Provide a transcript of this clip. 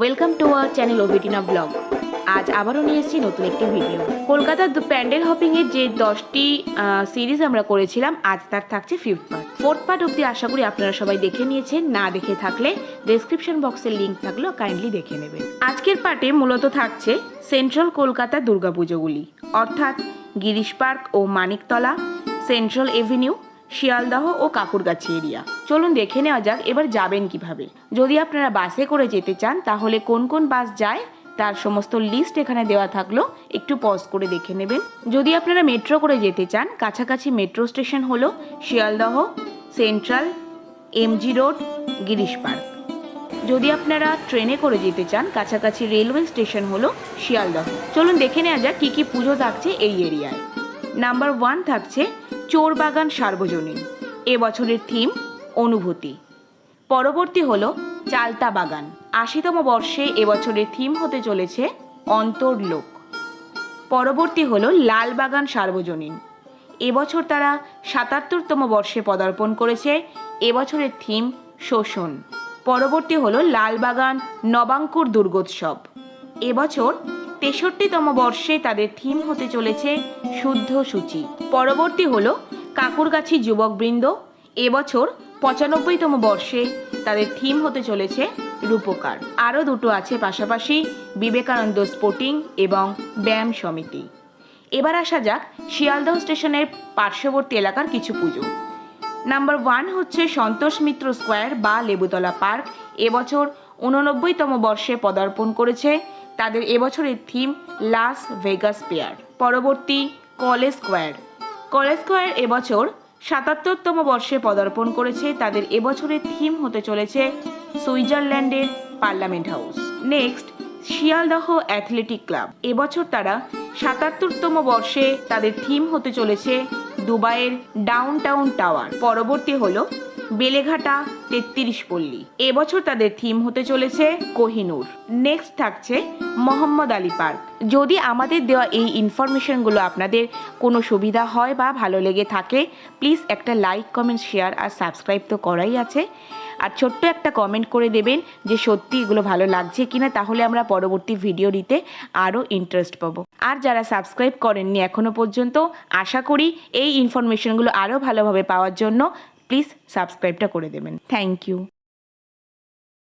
Welcome to our channel ওবিটিনা blog আজ আবারও নিয়ে এসেছি নতুন একটি ভিডিও কলকাতার প্যান্ডেল হপিংয়ের যে দশটি সিরিজ আমরা করেছিলাম, আজ তার থাকছে ফিফথ পার্ট ফোর্থ পার্ট অবধি আশা করি আপনারা সবাই দেখে নিয়েছেন। না দেখে থাকলে ডেসক্রিপশন বক্সের লিঙ্ক থাকলেও কাইন্ডলি দেখে নেবেন। আজকের পার্টে মূলত থাকছে সেন্ট্রাল কলকাতার দুর্গাপুজোগুলি। অর্থাৎ গিরিশ পার্ক ও মানিকতলা সেন্ট্রাল এভিনিউ শিয়ালদহ ও কাকুরগাছি এরিয়া। চলুন দেখে নেওয়া যাক এবার যাবেন কীভাবে। যদি আপনারা বাসে করে যেতে চান, তাহলে কোন কোন বাস যায়, তার সমস্ত লিস্ট এখানে দেওয়া থাকল। একটু পজ করে দেখে নেবেন। যদি আপনারা মেট্রো করে যেতে চান, কাছাকাছি মেট্রো স্টেশন হলো Sealdah Central MG Road Girish Park যদি আপনারা ট্রেনে করে যেতে চান, কাছাকাছি রেলওয়ে স্টেশন হলো শিয়ালদহ। চলুন দেখে নেওয়া যাক কী কী পুজো থাকছে এই এরিয়ায়। নাম্বার ওয়ান থাকছে চোরবাগান সার্বজনীন। এবছরের থিম অনুভূতি। পরবর্তী হল চালতা বাগান। আশিতম বর্ষে এবছরের থিম হতে চলেছে অন্তর্লোক পরবর্তী হলো লালবাগান সার্বজনীন। এবছর তারা সাতাত্তরতম বর্ষে পদার্পণ করেছে। এবছরের থিম শোষণ। পরবর্তী হলো লালবাগান নবাঙ্কুর দুর্গোৎসব। এবছর তেষট্টিতম বর্ষে তাদের থিম হতে চলেছে শুদ্ধ সূচি। পরবর্তী হলো কাকুরগাছি যুবকবৃন্দ। এবছর পঁচানব্বইতম বর্ষে তাদের থিম হতে চলেছে রূপকার। আরও দুটো আছে পাশাপাশি বিবেকানন্দ স্পোর্টিং এবং ব্যায়াম সমিতি। এবার আসা যাক শিয়ালদহ স্টেশনের পার্শ্ববর্তী এলাকার কিছু পুজো। নাম্বার ওয়ান হচ্ছে সন্তোষ মিত্র স্কোয়ার বা লেবুতলা পার্ক। এবছর উননব্বইতম বর্ষে পদার্পণ করেছে তাদের এবছরের থিম লাস ভেগাস পেয়ার, পরবর্তী কলেজ স্কোয়ার। কলেজ স্কোয়ার এবছর সাতাত্তরতম বর্ষে পদার্পণ করেছে, তাদের এবছরের থিম হতে চলেছে সুইজারল্যান্ডের parliament house. Next, Sealdah athletic club. এবছর তারা সাতাত্তরতম বর্ষে তাদের থিম হতে চলেছে দুবাইয়ের ডাউন টাউন টাওয়ার। পরবর্তী হলো বেলেঘাটা তেত্রিশ পল্লী। এবছর তাদের থিম হতে চলেছে কোহিনুর। নেক্সট থাকছে মোহাম্মদ আলী পার্ক। যদি আমাদের দেওয়া এই ইনফরমেশনগুলো আপনাদের কোনো সুবিধা হয় বা ভালো লেগে থাকে প্লিজ একটা লাইক কমেন্ট শেয়ার আর সাবস্ক্রাইব তো করাই আছে। আর ছোট্ট একটা কমেন্ট করে দেবেন যে সত্যি এগুলো ভালো লাগছে কিনা, তাহলে আমরা পরবর্তী ভিডিও দিতে আরও ইন্টারেস্ট পাবো। আর যারা সাবস্ক্রাইব করেননি এখনও পর্যন্ত, আশা করি এই ইনফরমেশনগুলো আরও ভালোভাবে পাওয়ার জন্য প্লিজ সাবস্ক্রাইবটা করে দেবেন। Thank you